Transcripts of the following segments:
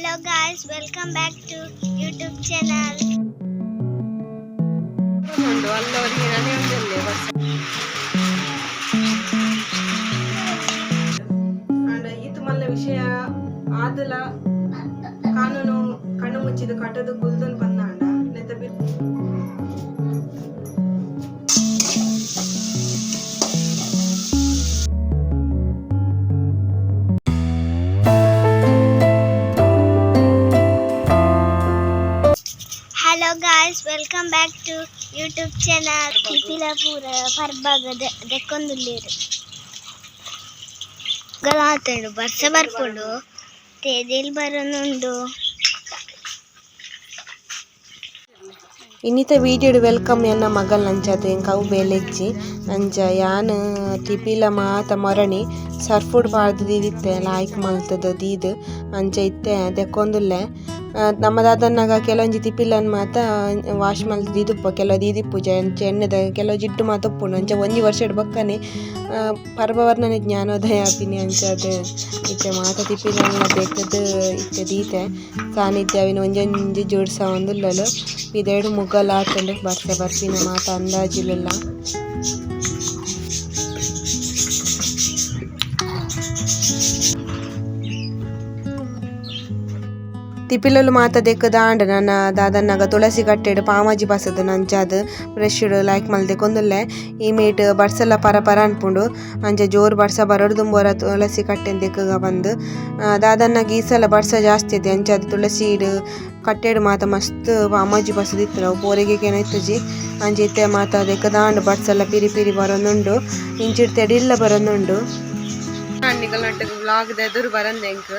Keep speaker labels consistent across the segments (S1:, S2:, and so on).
S1: Hello guys welcome back to YouTube channel.
S2: ಉಂಟು ಅಲ್ಲವರಿಗೆ ನಾನೇ ಒಂದಲ್ಲೇ bus ಅಂಡ ಈತ ಮಲ್ಲ ವಿಷಯ ಆದಲ, ಕಾನೂನು ಕಣ್ಣು ಮುಚ್ಚಿದ ಕಟ್ಟದು, ಗುಲ್ದನ್
S1: Hello guys welcome back to YouTube channel ಕಿಪಿಲಪುರ ಪರ್ಬಾಗದ ದೆಕ್ಕೊಂದುಲ್ಲೇರು ಗಲಾತಡು ಬರ್ಸ ಬರ್ಕೊಂಡು ತೇದಿಲ್ ಬರೋನುಂಡು
S2: ಇನ್ನಿತ ವೀಡಿಯೋಡು ವೆಲ್ಕಮ್ ಎನ್ನ ಮಗಲ್ ನಂಚದ ಕವು ಬೇಲೆಜ್ಜಿ ಅಂಚ ಯಾನ್ ತಿಪಿಲ ಮಾತ ಮರಣಿ ಸರ್ಫುಡ್ ಬಾರ್ದು ದೀದಿತ್ತೆ ಲಾಯ್ಕ್ ಮಲ್ತದ ದೀದ್ ಅಂಚ ಇತ್ತೆ ದೆಕ್ಕೊಂದುಲ್ಲೆ ಆ, ನಮ್ಮ ದಾದನ್ನಗ ಕೆಲವೊಂಜಿ ತಿಪ್ಪಿಲ್ಲನ್ ಮಾತ ವಾಶ್ ಮಲ್ತ್ ದೀದುಪ್ಪ ಕೆಲವು ದೀದಿಪ್ಪುಜ ಅಂಚ ಎಣ್ಣೆದ ಕೆಲವು ಜಿಡ್ಡು ಮಾತ ಉಪ್ಪುಂಡು. ಅಂಚ ಒಂಜಿ ವರ್ಷಡ್ ಬಕ್ಕನೆ ಜ್ಞಾನೋದಯ ಆಪಿನಿ ಅಂಚದ ಇತ್ತೆ ಮಾತ ತಿಪ್ಪಿಲ್ಲ ಬೆಕ್ಕದ ಇತ್ತೆ ದೀತೆ. ಸಾನ್ನಿಧ್ಯ ಅವಿನ ಒಂಜಿ ಜೋಡ್ಸ ಒಂದುಲ್ಲಲು ಇದೆರಡು ಮುಗ್ಗಲ್ ಬರ್ತೆ ಬರ್ಪಿನ ಮಾತ ಅಂದಾಜಿಲೆಲ್ಲ. ಮಾತ ದೆಕ್ಕ ದಾಂಡ ನನ್ನ ದಾದನ್ನಗ ತುಳಸಿ ಕಟ್ಟೆಡ್ ಪಾಮಾಜಿ ಬಸದ ನಂಚಾದ್ ಬ್ರಷ್ಡ್ ಲೈಕ್ ಮಲ್ದೆ ಕೊಂದುಲ್ಲೆ. ಈ ಮೇಟ್ ಬರ್ಸಲ ಪರ ಪರ ಅನ್ಪುಂಡು. ಅಂಚ ಜೋರ್ ಬರ್ಸ ಬರಡು ತುಂಬೋರ ತುಳಸಿ ಕಟ್ಟೆನ್ ದೆಕ್ಕಗ ಬಂದು. ದಾದನ್ನಾಗ ಈ ಸಲ ಬರ್ಸ ಜಾಸ್ತಿ ಐತೆ ಅಂಚಾದ್ ತುಳಸಿಡ್ ಕಟ್ಟೆಡು ಮಾತ ಮಸ್ತ್ ಪಾಮಾಜಿ ಬಸದಿತ್ತು ನಾವು ಪೋರೆಗೆ ಇತ್ತಜಿ ಅಂಚ ಇತ್ತೆ ಮಾತ ದೆಕ್ಕ ದಾಂಡ್ ಬರ್ಸಲ ಪಿರಿ ಪಿರಿ ಬರೋನುಂಡು. ಇಂಚಿಡ್ ತೆಡಿಲ್ಲ ಬರೋನುಂಡು. ವ್ಲಾಗ್ದ ಎದುರು ಬರಂದೆ ಎಂಕ್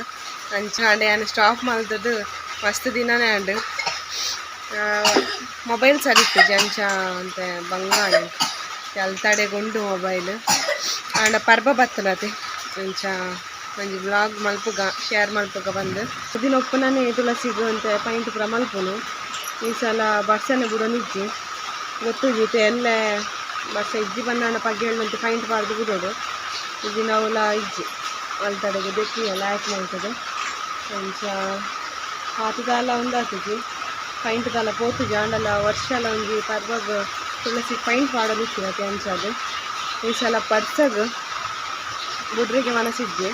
S2: ಹಂಚ್ಕೊಂಡು ಆ್ಯಂಡ್ ಸ್ಟಾಪ್ ಮಲ್ದದ್ದು ಮಸ್ತ್ ದಿನನೇ ಆಂಡ್ ಮೊಬೈಲ್ ಸರಿತು ಜಂಚ ಅಂತ ಬಂಗಾಳಿ ಗುಂಡು ಮೊಬೈಲ್ ಆಂಡ ಪರ್ಬ ಬತ್ತಲತೆ ಜಂಚ ಮಂಜಿ ಬ್ಲಾಗ್ ಮಲ್ಪುಗ ಶೇರ್ ಮಲ್ಪುಗ ಬಂದು. ದಿನ ಒಪ್ಪನೇ ಸಿಗು ಅಂತ ಪೈಂಟ್ ಪುರ ಮಲ್ಪುನು. ಈ ಸಲ ಬರ್ಸನೆ ಗೊತ್ತು ಗೊತ್ತಿದ್ದೀತೆ ಎಲ್ಲ ಬರ್ಸ ಇಜ್ಜಿ ಬಣ್ಣ ಪಗ್ಗೆ ಹೇಳುವಂತೆ ಪೈಂಟ್ ಬಾರ್ದು ಬಿಡೋದು. ಇಜ್ಜಿ ನಾವೆಲ್ಲ ಇಜ್ಜಿ. ಅಲ್ತಾಡೆಗೆ ಬೆಕ್ಕಿ ಎಲ್ಲ ಆಯ್ತು ಮಾಡ್ತದೆ. ಅಂಚ ಆತುದಾಲ ಉಂದಾತುಜಿ ಪೈಂಟ್ ದಾಲ ಪೋತುಜಿ ಆಂಡಲ ವರ್ಷಲ ಒಂಜಿ ಪರ್ವಗ್ ತುಳಸಿ ಪೈಂಟ್ ಮಾಡಲು ಇತ್ತು ಅಂಚಾದು ಈ ಸಲ ಪರ್ಸಗ್ ಬುಡ್ರಿಗೆ ಮನಸ್ಸಿದ್ದೆ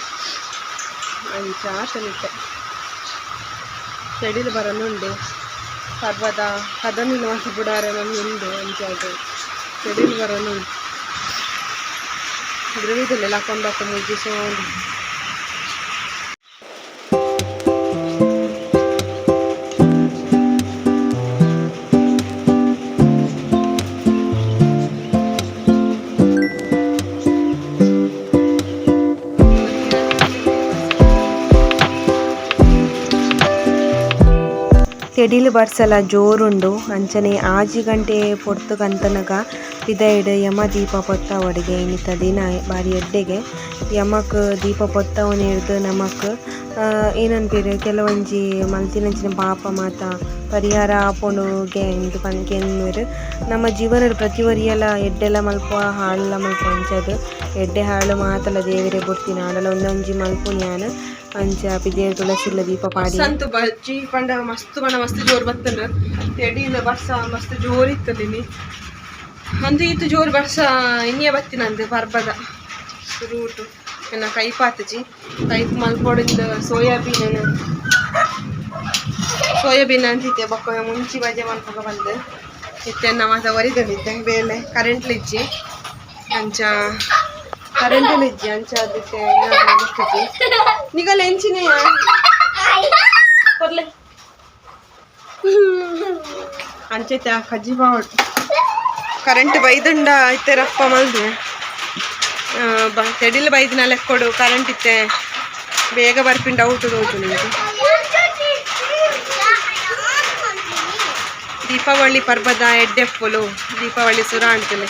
S2: ಅಂಚ ಆತನಿಟ್ಟೆ ಸೆಡಿಲು ಬರಲುಂಡು ಪರ್ವದ ಕದಮಿನ ವಾಸ ಬುಡಾರ ನಮಗೆ ಉಂಡು ಅಂಚಾದು ಸೆಡಿಲು ಬರಲುಂಡು ದ್ರವಿದಲ್ಲಿ ಲಾಕೊಂಬಾಕ ಮುಗಿಸೋ ತೆಡಿಲು ಬರ್ಸಲ ಜೋರುಂಡು. ಅಂಚನೆ ಆಜಿ ಗಂಟೆ ಪೊರ್ತು ಕಂತನಗ ಪಿದಯ್ಡ್ ಯಮ ದೀಪ ಪೊತ್ತ ಒಡೆಗೆ ಇಂತ ದಿನ ಬಾರಿ ಎಡ್ಡೆಗೆ. ಯಮಕ್ ದೀಪ ಪೊತ್ತವನ ನಮಕ್ ಏನನ್ಪೇರು ಕೆಲವೊಂಜಿ ಮಲ್ತಿನಂಚಿನ ಪಾಪ ಮಾತ ಪರಿಹಾರ ಆಪೊಂಡುಗೆ ಇಂದು ಪನ್ಕೆನ್ನುವೆರ್ ನಮ್ಮ ಜೀವನದ ಪ್ರತಿ ಒರಿಯಲ ಎಡ್ಡೆಲ ಮಲ್ಪ ಹಾಳೆಲ್ಲ ಮಲ್ಪ ಅಂಚದು. ಎಡ್ಡೆ ಹಾಳು ಮಾತಲ ದೇವರೇ ಬುಡ್ತಿನ ಆಡಲ ಒಂದೊಂಜಿ ಮಲ್ಪುನಿ ನಾನು ಅಂಚ ಪಿದೇರ್ ತುಳಸಿಲ ದೀಪ ಪಾಡಿ. ಸಂತು ಬಜ್ಜಿ ಪಂಡ ಮಸ್ತ್ ಬಣ್ಣ ಮಸ್ತ್ ಜೋರ್ ಬತ್ತಂಡ ಎಡಿಲ ಬರ್ಸ, ಮಸ್ತ್ ಜೋರ್ ಇತ್ತಲಿನಿ ಅಂದು ಇತ್ತು ಜೋರ್ ಬರ್ಸ ಇನ್ನಿಯ ಬತ್ತಿನಂದು ಪರ್ಬದ. ರೂಟು ಎನ್ನ ಕೈ ಪಾತಜಿ ಕೈಪ್ ಮಲ್ಪೊಡಿಂದ ಸೋಯಾಬೀನ್ ಸೋಯಾಬೀನ್ ಅಂತಿತ್ತೆ ಬಕ್ಕ ಮುಂಚಿ ಬಜೆ ಮಲ್ಪಗ ಬಂದು. ಇತ್ತೆನ್ನ ಮಾತ ಒರಿದಲ್ಲಿದ್ದೆ ಬೇಲೆ ಕರೆಂಟ್ಲಿಜ್ಜಿ ಅಂಚ ಕರೆಂಟ್ಲಿಜ್ಜಿ ಅಂಚ ಅದಕ್ಕೆ ಗೊತ್ತಿಜ್ಜಿ ನಿಗಲ್ಲ ಎಂಚಿನೆಯ ಕೊರ್ಲೆ ಅಂಚೈತೆ ಆ ಕಜ್ಜಿ ಬಾವಡ್ ಕರೆಂಟ್ ಬೈದಂಡ ಐತೆ ರಪ್ಪ ಮಲ್ದೆ ಬ ತೆಡಿಲು ಬೈದಿನ ಲೆಕ್ಕೊಡು ಕರೆಂಟ್ ಇತ್ತೆ ಬೇಗ ಬರ್ಪಿಂಡ ಔಟ್ ಹೋಯ್ತು ನಿಮಗೆ ದೀಪಾವಳಿ ಪರ್ಬದ ಎಡ್ಡೆಪ್ಪಲು ದೀಪಾವಳಿ ಸುರ ಅಂಟಲೆ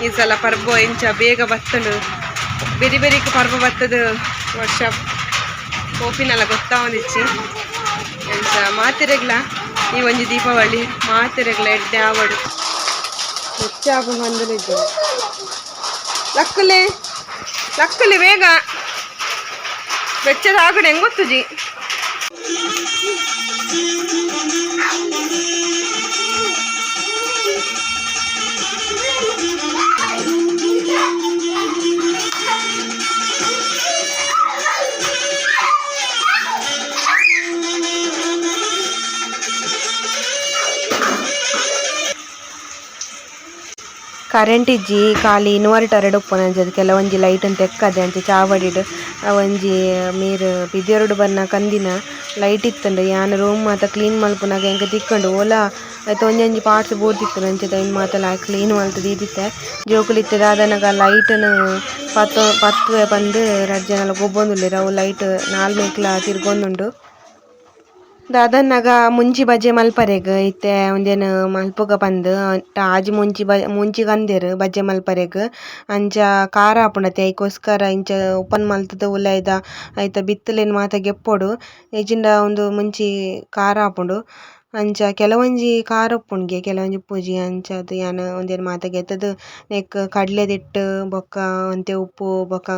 S2: ಈ ಸಲ ಪರ್ಬ ಎಂಚ ಬೇಗ ಬತ್ತಲು ಬೆರಿ ಬೇರೆ ಪರ್ವ ಬರ್ತದ ವರ್ಷ ಕೋಪಿನೆಲ್ಲ ಗೊತ್ತಾವನಿಚ್ಚಿ. ಎಂಚ ಮಾತೆರೆಗ್ಲ? ಈ ಒಂಜಿ ದೀಪಾವಳಿ ಮಾತೆರೆಗ್ಲ ಎಡ್ಡೆ ಆವಡು. ಹೆಚ್ಚಾಗ ಬಂದಿದ್ದು ಲಕ್ಕಲೆ ಲಕ್ಕಲೆ ಬೇಗ. ಬೆಚ್ಚದ ಆಗಡೆ
S3: ಕರೆಂಟ್ ಇಜ್ಜಿ ಖಾಲಿ ಇನ್ವರ್ಟರ್ ಡ್ ಉಪ್ಪುನಂಚದು ಕೆಲವೊಂಜಿ ಲೈಟ್ ಅಂತ ಎಕ್ಕದೆ ಅಂಚ ಚಾವಡಿಡ್, ಅವೊಂಜಿ, ಮೀರ್ ಪಿದೆರೊಡು ಬನ್ನ ಕಂದಿನ ಲೈಟ್ ಇತ್ತಂಡು. ಯಾನ್ ರೂಮ್ ಮಾತ ಕ್ಲೀನ್ ಮಲ್ಪುನಗ ಎಂಕ್ ತಿಕ್ಕುಂಡು? ಓಲ ಐತ ಒಂಜೊಂಜಿ ಪಾರ್ಟ್ಸ್ ಬೋರ್ದಿತ್ತುಂಡು ಅಂಚೆ ಐನ್ ಮಾತ ಕ್ಲೀನ್ ಮಲ್ತ್ ದೀದಿತ್ತೆ ಜೋಕುಲಿತ್ತೆ ದಾದನಗ ಲೈಟ್ನ್ ಪತ್ತು ಪತ್ತುವೆ ಪಂದ್ ರಡ್ಡ್ ಜನಲ ಗೊಬ್ಬೊಂದುಲ್ಲೆರ್ ಅವು ಲೈಟ್ ನಾಲ್ಮೇಕ್ಲ ತಿರ್ಗೊಂದುಂಡು. ದಾದನ್ನಗ ಮುಂಚಿ ಬಜೆ ಮಲ್ಪರೆಗ್ ಇತ್ತೆ ಉಂದೆನ್ ಮಲ್ಪುಗ ಪಂದ್ ಆಜಿ ಮುಂಚಿ ಬ ಮುಂಚಿ ಕಂದೆರ್ ಬಜೆ ಮಲ್ಪರೆಗ್. ಅಂಚ ಕಾರ ಆಪುಂಡತೆ ಐಕೋಸ್ಕರ ಇಂಚ ಓಪನ್ ಮಲ್ತುದು ಉಲಾಯಿದ ಐತ ಬಿತ್ತುಲೆನ್ ಮಾತ ಗೆಪ್ಪೊಡು. ಎಜಿಂಡ ಉಂದು ಮುಂಚಿ ಕಾರ ಆಪುಂಡು. ಅಂಚ, ಕೆಲವೊಂಜಿ ಕಾರ್ ಉಪ್ಪುಂಡ್ಗೆ ಕೆಲವೊಂಜಿ ಉಪ್ಪುಜಿ ಅಂಚ, ಅದ್ ಯಾನ್ ಉಂದೆನ್ ಮಾತ ಗೆತ್ತುದು ನೆಕ್ಕ್ ಕಡ್ಲೆ ದಿಟ್ಟ್ ಬೊಕ್ಕ ಒಂತೆ ಉಪ್ಪು ಬೊಕ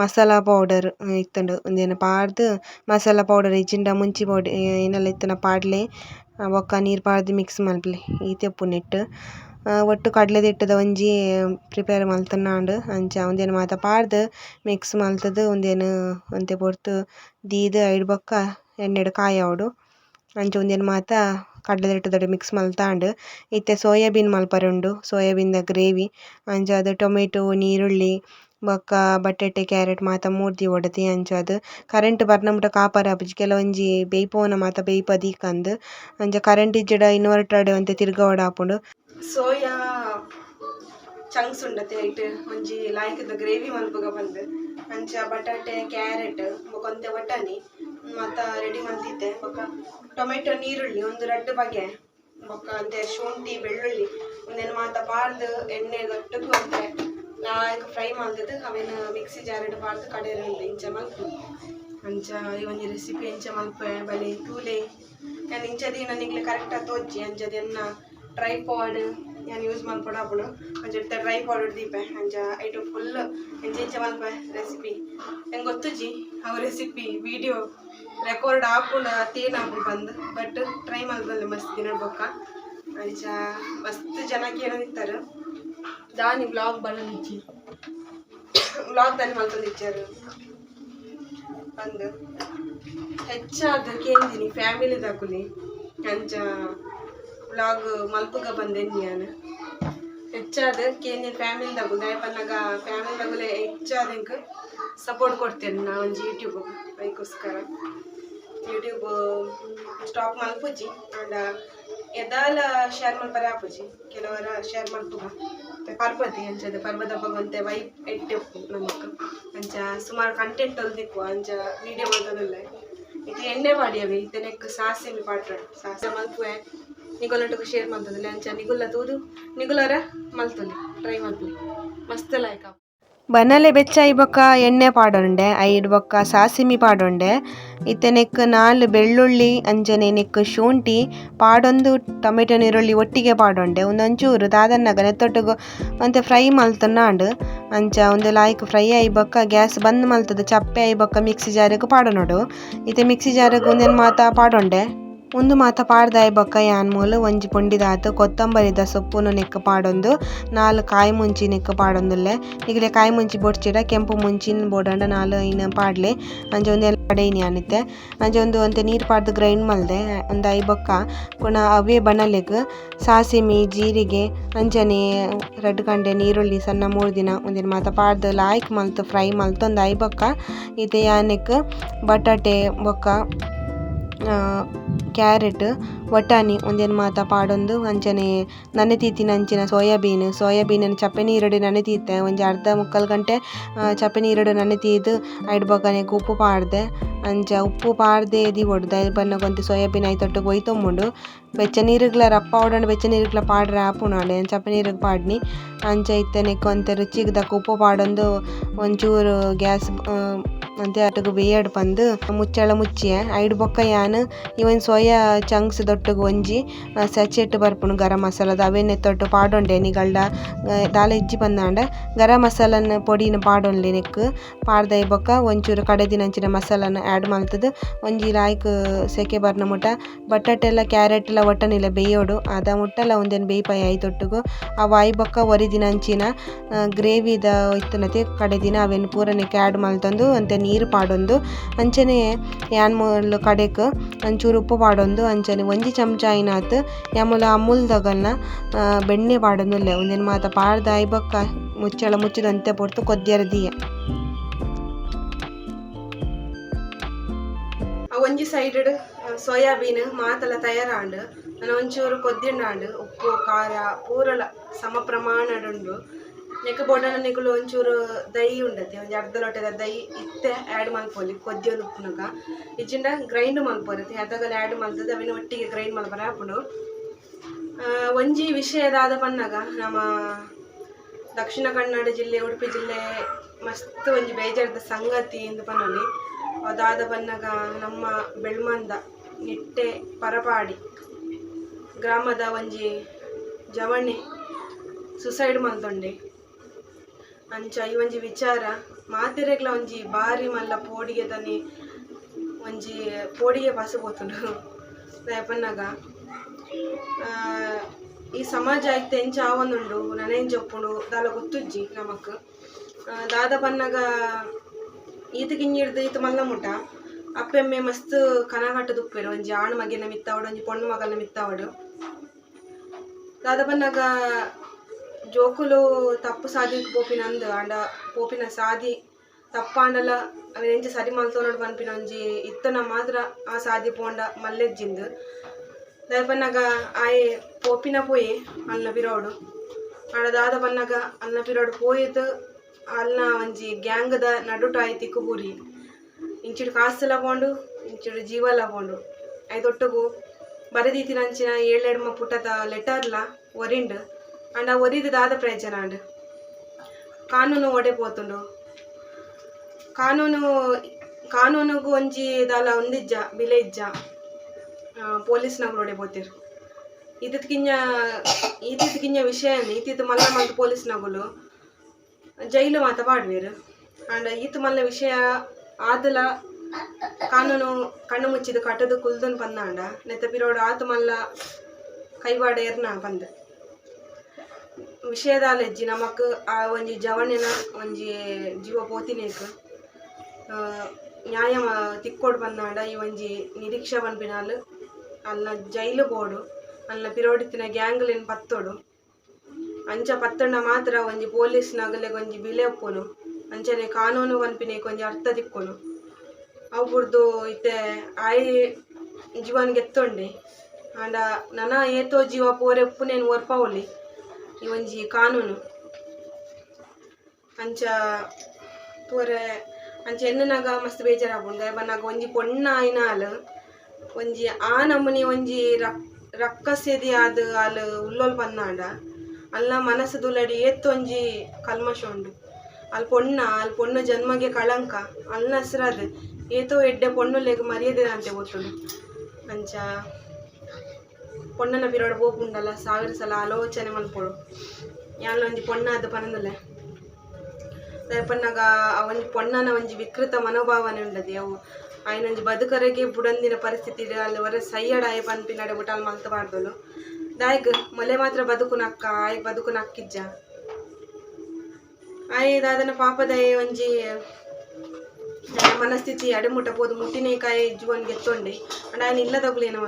S3: ಮಸಾಲ ಪೌಡರ್ ಇತ್ತುಂಡು ಉಂದೆನ್ ಪಾಡ್ದ್ ಮಸಾಲ ಪೌಡರ್ ಇಜ್ಜಿಂಡ ಮುಂಚಿ ಪೌಡರ್ ಇನಲ ಇತ್ತ್ಂಡ ಪಾಡ್ಲೆ ಬೊಕ್ಕ ನೀರ್ ಪಾಡ್ದ್ ಮಿಕ್ಸ್ ಮಲ್ಪುಲೆ ಈತೆ ಉಪ್ಪುನಿಟ್ಟ್ ನೆಟ್ಟ್ ಒಟ್ಟು ಕಡ್ಲೆ ದಿಟ್ಟುದ ಒಂಜಿ ಪ್ರಿಪೇರ್ ಮಲ್ತುನ್ನಾಂಡ್ ಅಂಚ ಉಂದೆನ್ ಮಾತ ಪಾಡ್ದ್, ಮಿಕ್ಸ್ ಮಲ್ತುದು ಉಂದೆನ್ ಒಂತೆ ಪೊರ್ತು ದೀದ್, ಐಡ್ ಬೊಕ್ಕ ಎಣ್ಣೆಡ್ ಕಾಯವುಡು ಅಂಚ ಉಂದೆನ್ ಮಾತ ಕಡ್ಲೆ ದಿಟ್ಟುದ ಮಿಕ್ಸ್ ಮಲ್ತಾಂಡ್. ಇತ್ತೆ ಸೋಯಾಬೀನ್ ಮಲ್ಪರೆ ಉಂಡು ಸೋಯಾಬೀನ್ ದ ಗ್ರೇವಿ ಅಂಚ ಅದ್ ಟೊಮೆಟೊ, ನೀರುಳ್ಳಿ, ಬೊಕ್ಕ ಬಟೆಟೆ ಕ್ಯಾರೆಟ್ ಮಾತ ಮೂರ್ದಿ ಒಡತಿ ಅಂಚ ಅದ್. ಕರೆಂಟ್ ಬರ್ನಮುಟ ಕಾಪರೆ ಆಪುಜಿ ಕೆಲವೊಂಜಿ ಬೇಯ್ಪುವನ ಮಾತ ಬೇಯ್ಪ ದೀಕಂದ್ ಅಂಚ ಕರೆಂಟ್ ಇಜ್ಜೆಡ ಇನ್ವರ್ಟರ್ ಡೆ ಒಂತೆ ತಿರ್ಗವೊಡು ಆಪುಂಡು ಸೋಯಾ ಚಂಕ್ಸ್ ಉಂಡತೆ ಐಟ್ ಒಂಜಿ ಲಾಯ್ಕದ ಗ್ರೇವಿ ಮಲ್ಪುಗ ಪಂದ್ ಅಂಚ ಬಟಾಟೆ ಕ್ಯಾರೆಟ್ ಬೊಕ ಒಂತೆ ಬಟಾಣಿ ಮಾತ ರೆಡಿ ಮಂತಿತ್ತೆ ಬೊಕ ಟೊಮೆಟೊ ನೀರುಳ್ಳಿ, ಒಂದು ರಡ್ಡು ಬಗೆ ಬೊಕ ಅಂತೆ ಶುಂಠಿ, ಬೆಳ್ಳುಳ್ಳಿ, ಒಂದೇನು ಮಾತ ಬಾರ್ದು ಎಣ್ಣೆ ಒಟ್ಟುಗು ಅಂತೆ ಲಾಯ್ಕ್ ಫ್ರೈ ಮಾಡ್ತದೆ ಅವೇನು ಮಿಕ್ಸಿ ಜಾರೆಡ್ ಬಾರ್ದು ಇರಲಿಲ್ಲ ಇಂಚ ಮಲ್ಪು. ಅಂಚ ಈ ಒಂದು ರೆಸಿಪಿ ಇಂಚ ಮಲ್ಪ, ಬಲಿ, ತೂಲೆ. ನಾನು ಇಂಚದಿ ನನಗೆ ಕರೆಕ್ಟಾಗಿ ತೋಜಿ ಅಂಚದಿ ಅನ್ನ ಟ್ರೈಪಾಡ್ ಯಾನ್ ಯೂಸ್ ಮಲ್ಪೊಡು ಆಪುಂಡು ಡ್ರೈ ಪೋಡರ್ ದೀಪೆ ಅಂಚ ಐಟ್ ಫುಲ್ ಎಂಚ ಎಂಚ ಮಲ್ಪೆ ರೆಸಿಪಿ ನಂಗೆ ಗೊತ್ತುಜಿ ಅವ ರೆಸಿಪಿ ವಿಡಿಯೋ ರೆಕಾರ್ಡ್ ಆಪುಂಡು ತೇನ್ ಆಪುಂಡು ಬಂದು. ಬಟ್ ಟ್ರೈ ಮಲ್ಪೊಲಿ ಮಸ್ತ್ ದಿನ ಬೊಕ್ಕ ಅಂಚ ಮಸ್ತ್ ಜನ ಕೇಳೋದಿತ್ತಾರೆ. ದಾನಿ ಬ್ಲಾಗ್ ಬರೋದಿಚ್ಚಿ ಬ್ಲಾಗ್ ದಾನಿ ಮಲ್ತೊಂದಿಜ್ಜಾರು ಬಂದು. ಹೆಚ್ಚಾದ ಕೇಂದಿನಿ ಫ್ಯಾಮಿಲಿ ದಾಕುಲಿ. ಅಂಚ ವ್ಲಾಗ್ ಮಲ್ಪುಗ ಬಂದೇನಿ ನಾನು? ಹೆಚ್ಚಾದ ಕೇಂದ್ರ ಫ್ಯಾಮಿಲಿ ದಯಪನ್ನಾಗ ಫ್ಯಾಮಿಲಿದಾಗಲೇ ಪನ್ನಗ ಫ್ಯಾಮಿಲಿ ದಾಗುಲೆ ಹೆಚ್ಚಾದ ಎಂಕ್ ಸಪೋರ್ಟ್ ಕೊಡ್ತೇನೆ ನಾ ಒಂಜಿ ಯೂಟ್ಯೂಬ್ ಅದಕ್ಕೋಸ್ಕರ ಯೂಟ್ಯೂಬ್ ಸ್ಟಾಪ್ ಮಲ್ಪುಜಿ ಆಂಡ ಎದಾಲ ಶೇರ್ ಮಲ್ಪರೆ ಆಪುಜಿ. ಕೆಲವರ ಶೇರ್ ಮಲ್ಪುಗ. ಪರ್ಬತಿ ಅಂಚದ ಪರ್ಬದ ಭಗವಂತೆ ವೈ ಎಟ್ಟೆ ನಮಕ್. ಅಂಚ ಸುಮಾರು ಕಂಟೆಂಟ್ ಹೊಲ್ದಿಕ್ಕು ಅಂಚ ವಿಡಿಯೋ ಮಾಡ್ತದಲ್ಲ ಇದು ಎಣ್ಣೆ ಮಾಡಿ ಅವೆ ಇದು ನೆಕ್ ಸಾಸಿಮೆ ಪಾಟ್ರ ಸಾಸಿವೆ ಮಲ್ಪುವೆ. ನಿಗುಲಟು ಶೇರ್ ಮಾಡ್ತದಲ್ಲ ಅಂಚ ನಿಗುಲ್ಲ ತೂದು ನಿಗುಲರ ಮಲ್ತೊಲಿ. ಟ್ರೈ ಮಲ್ಪುಲಿ ಮಸ್ತ್ ಲಾಯ್ಕ ಬನಲೆ ಬೆಚ್ಚ ಬೊಕ್ಕ ಎಣ್ಣೆ ಪಾಡೊಂಡೆ ಐಡ್ ಬೊಕ್ಕ ಸಾಸಿಮಿ ಪಾಡೊಂಡೆ, ಇತ್ತೆ ನಾಲ್ ಬೆಳ್ಳುಳ್ಳಿ, ಅಂಜನೆ ನೆಕ್ ಶುಂಠಿ, ಪಾಡೊಂದು ಟೊಮೆಟೊ ನೀರುಳ್ಳಿ ಒಟ್ಟಿಗೆ ಪಾಡೊಂಡೆ. ಒಂದೊಂಚೂರು ದಾದನ್ನಗ ನೆತ್ತೊಟ್ಟುಗು ಮತ್ತೆ ಫ್ರೈ ಮಲ್ತನಾಂಡು ಅಂಚ ಒಂದು ಲಾಯ್ಕ್ ಫ್ರೈ ಐ ಬೊಕ್ಕ ಗ್ಯಾಸ್ ಬಂದ್ ಮಲ್ತದ, ಚಪ್ಪೆ ಆಯಿ ಬೊಕ್ಕ ಮಿಕ್ಸಿ ಜಾರಿಗೆ ಪಾಡೊನೋಡು. ಇತ್ತೆ ಮಿಕ್ಸಿ ಜಾರಿಗೆ ಒಂದೇನು ಮಾತಾ ಪಾಡೊಂಡೆ? ಉಂದು ಮಾತ ಪಾಡ್ದಾಯ್ ಬೊಕ್ಕ ಯಾನ್ ಮೂಲು ಒಂಜಿ ಕೊತ್ತಂಬರಿ ಕೊತ್ತಂಬರಿದ ಸೊಪ್ಪುನು ನೆಕ್ಕ್ ಪಾಡೊಂದು, ನಾಲ್ ಕಾಯಿ ಮುಂಚಿ ನೆಕ್ಕ್ ಪಾಡೊಂದುಲ್ಲೆ. ನಿಗಲೆ ಕಾಯಿ ಮುಂಚಿ ಬೊಡ್ಚಿಡ ಕೆಂಪು ಮುಂಚಿನ್ ಬೋಡಂಡ ನಾಲ್ ಇನ ಪಾಡ್ಲೆ. ಅಂಚ ಎಲ್ಲ ಪಡೆಯಿನಿ ಆನಿತ್ತೆ ಅಂಚ ಒಂದು ಒಂತೆ ನೀರ್ ಪಾಡ್ದು ಗ್ರೈಂಡ್ ಮಲ್ದೆ, ಒಂದು ಐ ಬೊಕ್ಕ ಪುನ ಅವೆ ಬಣ್ಣಲೆಗ್ ಸಾಸಿಮಿ ಜೀರಿಗೆ, ಅಂಜನೆ, ರೆಡ್ ಕಂಡೆ ನೀರುಳ್ಳಿ, ಸಣ್ಣ ಮೂರ್ದಿನ ಒಂದಿನ ಮಾತ ಪಾಡ್ದು ಲಾಯ್ಕ್ ಮಲ್ತ್, ಫ್ರೈ ಮಲ್ತೊಂದು ಐ ಬೊಕ್ಕ. ಇದೆ ಯಾನೆಕ್ ಬಟಾಟೆ ಬೊಕ್ಕ ಕ್ಯಾರೆಟ್, ವಟಾಣಿ, ಒಂದೆನ್ ಮಾತ, ಪಾಡೊಂದು, ಅಂಚನೆ ನನೆ ಅಂಚಿನ ಸೋಯಾಬೀನ್. ಸೋಯಾಬೀನ್ ಚಪ್ಪೆ ನೀರುಡು ನನೆ ತೀತೆ ಒಂಜಿ ಅರ್ಧ ಮುಕ್ಕಲ್ ಗಂಟೆ ಚಪ್ಪೆ ನೀರುಡು ನನೆ ಐಡ್ ಬೊಕನೆಗ್ ಉಪ್ಪು ಪಾಡ್ದೆ. ಅಂಚ ಉಪ್ಪು ಪಾಡ್ದೆ ದಿವೊಡು ದಾಯೆ ಬನ್ನಗ ಒಂತೆ ಸೋಯಾಬೀನ್ ಐತೊಟ್ಟುಗು ಒಯ್ತೊಂಬುಂಡು ಬೆಚ್ಚ ನೀರುಗ್ಲ ರಪ್ಪ ಆವಡಂಡ ಬೆಚ್ಚ ನೀರುಗ್ಲ ಪಾಡ್ರೆ ಆಪುನಾಂಡೆ ಚಪ್ಪೆ ನೀರುಗ್ ಪಾಡ್ನಿ. ಅಂಚ ಇತ್ತೆನೆಕ್ ಒಂತೆ ರುಚಿಗ್ ದಕ್ಕ ಉಪ್ಪು ಪಾಡೊಂದು ಒಂಚೂರು ಗ್ಯಾಸ್ ಅಂತೆ ಅಟುಗು ಬೇಯಡ್ ಪಂದ್ ಮುಚ್ಚಳ ಮುಚ್ಚಿಯೆ. ಐಡ್ ಬೊಕ್ಕ ಯಾನ್ ಈ ಒಂಜಿ ಸೋಯಾ
S2: ಸೋಯಾ ಚಂಕ್ಸ್ ದೊಟ್ಟುಗು ಒಂಜಿ ಸಚೆಟ್ ಬರ್ಪುಂಡು ಗರಂ ಮಸಾಲದ ಅವೆನ್ ಎತ್ತೊಟ್ಟು ಪಾಡೊಂಡೆ ನಿಗಳ್ಡ ದಾಲ ಇಜ್ಜಿ ಪಂದಾಂಡ. ಗರಂ ಮಸಾಲನ್ ಪೊಡಿನ್ ಪಾಡೊನ್ಲಿ ನೆಕ್ಕ್, ಪಾಡ್ದೈ ಬೊಕ ಒಂಚೂರು ಕಡೆದಿನಂಚಿನ ಮಸಾಲಾನ ಆ್ಯಡ್ ಮಲ್ತುದು ಒಂಜಿ ಲಾಯ್ಕ್ ಸೆಕೆ ಬರ್ನ ಮುಟ ಬಟಾಟೆ ಎಲ್ಲ ಕ್ಯಾರೆಟ್ ಎಲ್ಲ ಒಟ್ಟನಿಲ್ಲ ಬೇಯೋಡು, ಆದ ಮುಟ್ಟಲ ಒಂದೇನು ಬೇಯ್ಪಾಯಿ ಐತೊಟ್ಟುಗು ಅವು ಐ ಬೊಕ್ಕ ಒರಿದಿನಂಚಿನ ಗ್ರೇವಿದ ಇತ್ತನತೆ ಕಡೆದಿನ ಅವೆನ್ ಪೂರನೆಕ್ ಆ್ಯಡ್ ಮಲ್ತೊಂದು ಅಂತೆ ನೀರು ಪಾಡೊಂದು. ಅಂಚನೆ, ಯಾನ್ ಮೂಲು ಕಡೆಕ್ ಒಂಚೂರು ಉಪ್ಪು ಪಾಡೊಂದು ಅಂಚನೆ ಒಂಜಿ ಚಮಚ ಐನಾತ್, ಯಮುಲ ಅಮೂಲ್ ದಗಲ್ನ ಬೆಣ್ಣೆ ಪಾಡೊಂದುಲ್ಲೆ ಉಂದೆನ್ ಮಾತ ಪಾಡ್ದ ಬೊಕ್ಕ ಮುಚ್ಚಳ ಮುಚ್ಚಿದಂತೆ ಪೊರ್ತು ಕೊದ್ಯರ ಆ ಒಂಜಿ ಸೈಡ್ ಸೋಯಾಬೀನ್, ಮಾತಲ ತಯಾರಾಂಡ್ ನಾನು ಒಂಚೂರು ಕೊದ್ದಿಂಡಾಂಡ್, ಉಪ್ಪು, ಖಾರ ಪೂರಲ ಸಮ ಪ್ರಮಾಣಡುಂಡು ನೆಕ್ ಬೋಡನ ನಿಗುಲು ಒಂಚೂರು ದೈ ಉಂಡತಿ ಒಂಜಿ ಅರ್ಧ ಲೋಟದ ದೈ ಇತ್ತೆ ಆ್ಯಡ್ ಮಲ್ಪೊಲಿ ಕೊದ್ದಿಯೊಂದು ಉಪ್ಪುನಗ ಇಜ್ಜಿಂಡ ಗ್ರೈಂಡ್ ಮಲ್ಪೊರತಿ ಅದಾಗಲ ಆ್ಯಡ್ ಮಲ್ತದೆ ಅವಿನ ಒಟ್ಟಿಗೆ ಗ್ರೈಂಡ್ ಮಲ್ಪರ ಹಾಪುಂಡು ಆ, ಒಂಜಿ ವಿಷಯದಾದ ಪನ್ನಗ ನಮ್ಮ ದಕ್ಷಿಣ ಕನ್ನಡ ಜಿಲ್ಲೆ ಉಡುಪಿ ಜಿಲ್ಲೆ ಮಸ್ತ್ ಒಂಜಿ ಬೇಜಾರದ ಸಂಗತಿ ಎಂದು ಪನ್ನೊಲಿ ಅದಾದ ಪನ್ನಗ ನಮ್ಮ ಬೆಳ್ಮಂದ ನಿಟ್ಟೆ ಪರಪಾಡಿ ಗ್ರಾಮದ ಒಂಜಿ ಜವಣಿ ಸುಸೈಡ್ ಮಲ್ತೊಂಡೆ ಅಂಚ ಈ ಒಂಜಿ ವಿಚಾರ. ಮಾತೆರೆಗ್ಲ ಒಂಜಿ ಬಾರಿ ಮಲ್ಲ ಪೋಡಿಗೆ ತನಿ ಒಂಜಿ ಪೋಡಿಗೆ ಪಸು ಪೋತುಂಡು. ಪನ್ನಗ ಆ, ಈ ಸಮಾಜ ಐತೆ ಎಂಚ ಆವೊಂದುಂಡು ನನೇನ್ ಒಪ್ಪುಂಡು ದಾಲ ಗೊತ್ತುಜ್ಜಿ ನಮಕ್. ದಾದ ಪನ್ನಗ ಈತ ಕಿಂಜಿಡ್ದು ಈತ ಮಲ್ಲ ಮುಟ. ಅಪ್ಪೆಮ್ಮೆ ಮಸ್ತ್ ಕನಗಟ್ಟ ದುಪ್ಪೆರು ಒಂಜಿ ಆಣ್ ಮಗಿನ ಮಿತ್ತಾವಡು ಒಂಜಿ ಪೊಣ್ಣು ಮಗನ ಮಿತ್ತಾವಡು. ದಾದ ಪನ್ನಗ ಜೋಕುಲು ತಪ್ಪು ಸಾಧಿಂಕು ಪೋಪಿನ ಅಂದು ಆಂಡ ಪೋಪಿನ ಸಾದಿ ತಪ್ಪಾಂಡಲ ಅವೆಂಚ ಸರಿ ಮಲ್ತೋನೋಡು ಪನ್ಪಿನ ಒಂಜಿ ಇತ್ತನ ಮಾತ್ರ ಆ ಸಾದಿ ಪೋಂಡ ಮಲ್ಲೆಜ್ಜಿಂದು. ದಯಪನ್ನಾಗ ಆಯೆ ಪೋಪಿನ ಪೋಯಿ ಅಲ್ನ ಪಿರೋಡು ಆಡ ದಾದ ಪನ್ನಗ ಅಲ್ನ ಪಿರೋಡು ಪೋಯಿತು, ಅಲ್ನ ಒಂಜಿ ಗ್ಯಾಂಗದ ನಡುಟ ಆಯ್ತು ಕುಬೂರಿ ಇಂಚಿಡು ಕಾಸುಲ ಪೋಂಡು, ಇಂಚಿಡು ಜೀವಲ ಪೋಂಡು. ಐದೊಟ್ಟುಗು ಬರೆದೀತಿನಂಚಿನ ಏಳೆಡ್ಮ ಪುಟದ ಲೆಟರ್ಲ ಒರಿಂಡು ಅಂಡ ಒರಿದು ದಾದ ಪ್ರಯೋಜನ ಅಂಡ್ ಕಾನೂನು ಒಡೆ ಪೋತುಂಡು ಕಾನೂನು ಕಾನೂನುಗು ಒಂಜಿ ದಾಲ ಒಂದಿಜ್ಜ ಬಿಲೆ ಇಜ್ಜ ಪೊಲೀಸ್ನಗಳು ಪೋತಿರು ಇದಕ್ಕಿಂಜ ಈತಿದ್ಕಿಂಜ ವಿಷಯ ಈತಿತ್ತು ಮಲ್ಲ ಮಂದು ಪೊಲೀಸ್ ನಗಲು ಜೈಲು ಮಾತ ಪಾಡ್ವೇರು ಅಂಡ್ ಈತ ಮಲ್ಲ ವಿಷಯ ಆದಲ ಕಾನೂನು ಕಣ್ಣು ಮುಚ್ಚಿದ ಕಟ್ಟದು ಕುಲ್ದನ್ ಪಂದಾಂಡ ನೆತ್ತ ಪಿರೋಡು ಆತ ಮಲ್ಲ ಕೈವಾಡ ಎರ್ನ ಪಂದ ವಿಷಯದಾಲ ಇಜ್ಜಿ ನಮಕ್ ಆ ಒಂಜಿ ಜವಣಿನ ಒಂಜಿ ಜೀವ ಪೋತಿನೇಕ್. ನ್ಯಾಯ ತಿಕ್ಕೋಡು ಬಂದಾಂಡ ಈ ಒಂಜಿ ನಿರೀಕ್ಷೆ ಪನ್ಪಿನಾಲ್ ಅಲ್ಲ ಜೈಲು ಬೋಡು, ಅಲ್ಲ ಪಿರೋಡಿತ್ತಿನ ಗ್ಯಾಂಗ್ಲಿನ ಪತ್ತೋಡು. ಅಂಚ ಪತ್ತಂಡ ಮಾತ್ರ ಒಂಜಿ ಪೊಲೀಸ್ ನಗಲೆ ಒಂಜಿ ಬಿಲೆ ಒಪ್ಪುನು, ಅಂಚನೆ ಕಾನೂನು ಪನ್ಪಿನೇಕ್ ಒಂಜಿ ಅರ್ಥ ತಿಕ್ಕೊನು. ಅವು ಇತ್ತೆ ಆಯಿ ಜೀವನ್ ಗೆತ್ತೊಂಡೆ ಆಂಡ ನನ ಏತೋ ಜೀವ ಪೋರೆ ಉಪ್ಪುನೇನು ಒರ್ಪವೊಲಿ ಈ ಒಂಜಿ ಕಾನೂನು. ಅಂಚ ಪೂರೆ ಅಂಚ ಎನ್ನನಾಗ ಮಸ್ತ್ ಬೇಜಾರಾಪುಂಡು ಬನ್ನಾಗ ಒಂಜಿ ಪೊಣ್ಣ ಆಯ್ನಾಲ್ ಒಂಜಿ ಆ ನಮೂನಿ ಒಂಜಿ ರಕ್, ರಕ್ಕಸೆದಿ ಆದ್ ಆಲ್ ಉಲ್ಲೋಲ್ ಪನ್ನಾಂಡ ಅಲ್ಲ ಮನಸ್ಸು ದುಲಡಿ ಎತ್ತು ಒಂಜಿ ಕಲ್ಮಶ ಉಂಡು. ಅಲ್ಲಿ ಪೊಣ್ಣ ಅಲ್ಲಿ ಪೊಣ್ಣು ಜನ್ಮಗೆ ಕಳಂಕ. ಅಲ್ಲ ಹೆಸ್ರದ್ ಏತೋ ಎಡ್ಡೆ ಪೊಣ್ಣುಲೆಗ್ ಮರ್ಯಾದೆ ಅಂತೆ ಗೊತ್ತುಂಡು. ಅಂಚ ಪೊಣ್ಣನ ಪಿರೋಡು ಪೋಪುಂಡಲ್ಲ ಸಾವಿರ ಸಲ ಆಲೋಚನೆ ಮಲ್ಪೊಡು ಯಾನ್ ಒಂಜಿ ಪೊಣ್ಣ ಅದು ಪನಂದಲೆ ದಯಪನ್ನಾಗ ಆ ಒಂಜಿ ಪೊಣ್ಣನ ಒಂಜಿ ವಿಕೃತ ಮನೋಭಾವನೆ ಉಂಡದಿ ಅವು ಆಯ್ನೊಂಜಿ ಬದುಕರೆಗೆ ಬುಡಂದಿನ ಪರಿಸ್ಥಿತಿ ಅಲ್ಲಿ ವರ ಸೈಯಡ್ ಆಯ ಪನ್ಪಿನಡೆ ಬುಟಾಲ್ ಮಲ್ತ ಪಾಡ್ದಲು ದಾಯಕ್ ಮೊಲೆ ಮಾತ್ರ ಬದುಕು ನಕ್ಕ ಆಯ್ ಬದುಕು ನಕ್ಕಿಜ್ಜ ಆಯ್ ದಾದನ ಪಾಪದಯ ಒಂಜಿ ದಾಯ ಮನಸ್ಥಿತಿ ಅಡೆಮುಟ ಪೋದು ಮುಟ್ಟಿನೇಕಾಯಿ ಜೀವನ್ ಗೆತ್ತೊಂಡೆ ಅಂಡ್ ఆయన ಇಲ್ಲದೊಗ್ಲು ಏನೋ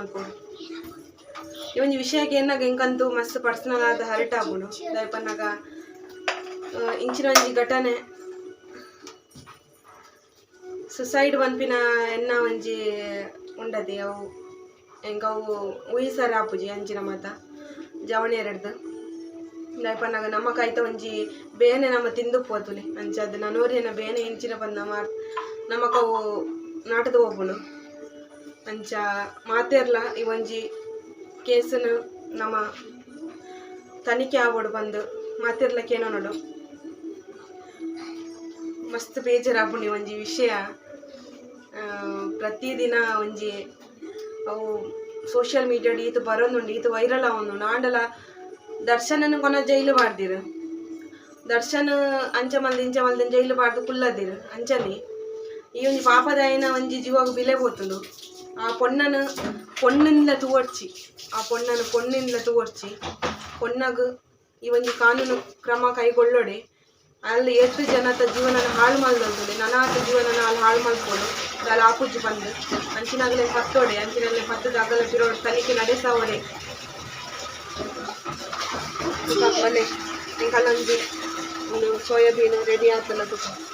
S2: ಈ ವಿಷಯಕ್ಕೆ ಏನಾಗ ಇಂಕಂತೂ ಮಸ್ತ್ ಪರ್ಸನಲ್ ಆದ ಹರ್ಟ್ ಆಗುಡು ದಯಪನ್ನಾಗ ಇಂಚಿನ ಒಂಜಿ ಘಟನೆ. ಸುಸೈಡ್ ಪನ್ಪಿನ ಎನ್ನ ಒಂಜಿ ಉಂಡದಿ, ಅವು ಹೆಂಗ ಅವು ಉಯಿಸರ ಆಪುಜಿ ಅಂಚಿನ ಮಾತ. ಜವಣಿ ಎರಡ್ದು. ದಯಪನ್ನಾಗ ನಮ್ಮ ಕಾಯ್ತ ಒಂಜಿ ಬೇನೆ ನಮ್ಮ ತಿಂದು ಪೋತುಲಿ. ಅಂಚ ನನೋರಿಯನ ಬೇನೆ ಇಂಚಿನ ಬಂದ ಮಾರ್ ನಮ್ಮಕ್ಕವು ನಾಟದ ಹೋಗುನು ಅಂಚ ಮಾತೇರ್ಲ, ಈ ಒಂಜಿ ಕೇಸನ ನಮ್ಮ ತನಿಖೆ ಆಗೋಡು ಬಂದು ಮಾತಿರ್ಲಕ್ಕೇನೋ ನೋಡು ಮಸ್ತ್ ಬೇಜಾರಾಪುಂಡು ಈ ಒಂಜಿ ವಿಷಯ ಆ, ಪ್ರತಿದಿನ ಒಂಜಿ ಅವು ಸೋಷಿಯಲ್ ಮೀಡಿಯಾಡ್ ಈತ ಬರೋದುಂಡು ಈತ ವೈರಲ್ ಆವೊಂದು ನಾಂಡಲ ದರ್ಶನನು ಕೊನ ಜೈಲು ಮಾಡ್ದಿರು ದರ್ಶನ್ ಅಂಚ ಮಲ್ದ ಇಂಚ ಮಲ್ದ ಜೈಲು ಬಾರ್ದು ಕುಲ್ಲದಿರು ಅಂಚನೆ ಈ ಒಂಜಿ ಪಾಪದಾಯನ ಒಂಜಿ ಜೀವಾಗ ಬಿಲೆ ಪೋತುಂಡು ಆ ಪೊಣ್ಣನ ಪೊಣ್ಣಿಂದ ತೋರ್ಚಿ ಆ ಪೊಣ್ಣನ ಪೊಣ್ಣಿಂದ ತೋರ್ಚಿ ಪೊಣ್ಣಗ್ ಈ ಒಂದು ಕಾನೂನು ಕ್ರಮ ಕೈಗೊಳ್ಳೋಡೆ ಅಲ್ಲಿ ಎಷ್ಟು ಜನತ ಜೀವನನ ಹಾಳು ಮಾಡ್ದೋದು ನನಾತ ಜೀವನನ ಅಲ್ಲಿ ಹಾಳು ಮಾಡ್ಕೊಂಡು ಅಲ್ಲಿ ಆಪುಜಿ ಬಂದು ಅಂಚಿನಾಗಲೇ ಪತ್ತೋಡೆ ಅಂಚಿನಲ್ಲೇ ಪತ್ತದ ಅಗಲ ಬಿರೋಡು ತನಿಖೆ ನಡೆಸೋಡೆ ಬಲೆ ಕಲ್ಲೊಂದು ಒಂದು ಸೋಯಾಬೀನ್ ರೆಡಿ ಆತಲ್ಲ ತುಪ್ಪ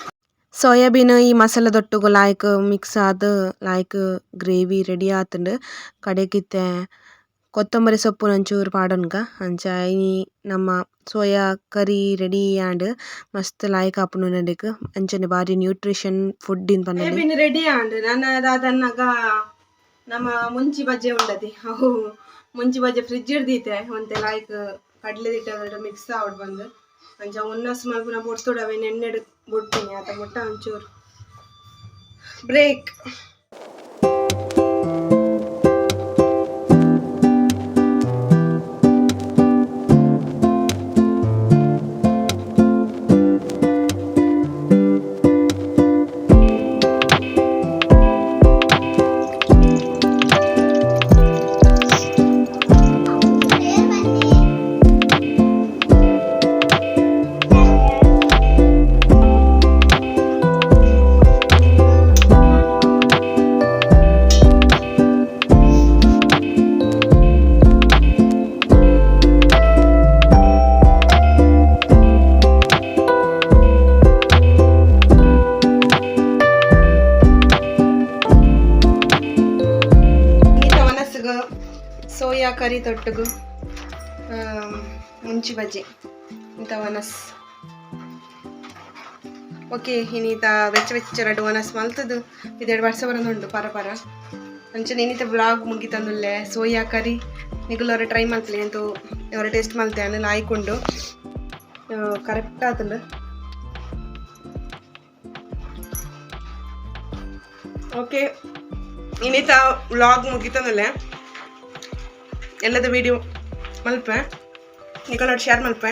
S2: ಈ ಮಸಾಲ ದೊಟ್ಟುಗು ಲಾಯ್ಕ್ ಮಿಕ್ಸ್ ಆದ್ ಲಾಯ್ಕ್ ಗ್ರೇವಿ ರೆಡಿ ಆತುಂಡು ಕಡೆಗಿತ್ತೆ ಕೊತ್ತಂಬರಿ ಸೊಪ್ಪು ಒಂಚೂರು ಪಾಡೊನ್ಗ ಅಂಚ ಈ ನಮ್ಮ ಸೋಯಾ ಕರಿ ರೆಡಿ ಆಂಡ್ ಮಸ್ತ್ ಲಾಯ್ಕ್ ಆಪುಂಡು ಉಂದೆಕ್ ಅಂಚನೆ ಬಾರಿ ನ್ಯೂಟ್ರಿಷನ್ ಫುಡ್ ಪನ್ನೊಲಿ ಸೋಯಾಬೀನ್ ರೆಡಿ ಆಂಡ್ ನನ್ನ ಅದನ್ನಗ ನಮ್ಮ ಮುಂಚಿ ಬಜ್ಜೆ ಉಂಡದಿ ಮುಂಚಿ ಬಜ್ಜೆ ಫ್ರಿಜ್ ಇಡ್ದೀತೆ ಒಂತೆ ಲಾಯ್ಕ್ ಕಡ್ಲೆ ಮಿಕ್ಸ್ ಆವಡ್ ಅಂಚ ಉನ್ನಸ್ ಮಲ್ಪುನ ಬೊಡ್ತುಡು ಅವೆ ನೆನ್ನೆಡು ಬೊಡ್ತೀನಿ ಆತ ಮುಟ್ಟ ಒಂಚೂರು ಬ್ರೇಕ್ ತೊಟ್ಟಗು ಮುಂಚಿ ಬಜ್ಜಿ, ಇಂಥ ವನಸ್. ಓಕೆ ಇನ್ನೀತ ವೆಚ್ಚ ವೆಚ್ಚ ರಡ್ಡು ವನಸ್ ಮಲ್ತದು ಇದೆರಡು ವರ್ಷ ಬರೋದುಂಡು ಪರ ಪರ. ಅಂಚನೆ ಇನ್ನಿತ ಬ್ಲಾಗ್ ಮುಗಿತಂದುಲ್ಲೆ, ಸೋಯಾ ಕರಿ ನಿಗುಲವ್ರ ಟ್ರೈ ಮಲ್ತಲಿ ಅಂತೂ ಅವರ ಟೇಸ್ಟ್ ಮಾಡ್ತೆ ಅನ್ನ ಆಯ್ಕೊಂಡು ಕರೆಕ್ಟ್ ಆತಲ್ಲ ಓಕೆ ಇನ್ನಿತ ವ್ಲಾಗ್ ಮುಗಿತಂದಲ್ಲೇ. ಎಲ್ಲದ ವಿಡಿಯೋ ಮಲ್ಪೆ. ನಿಕೊಳ್ಳೋದು ಶೇರ್ ಮಲ್ಪೆ.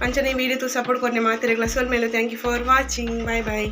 S2: ಅಂಚನೆ ವೀಡಿಯೋ ವಿಡಿಯೋ ತು ಸಪೋರ್ಟ್ ಕೊಡ್ನೆ ಮಾತಿರಗ್ಲ. ಸೋಲ್ ಮೇಲೆ thank you for watching bye bye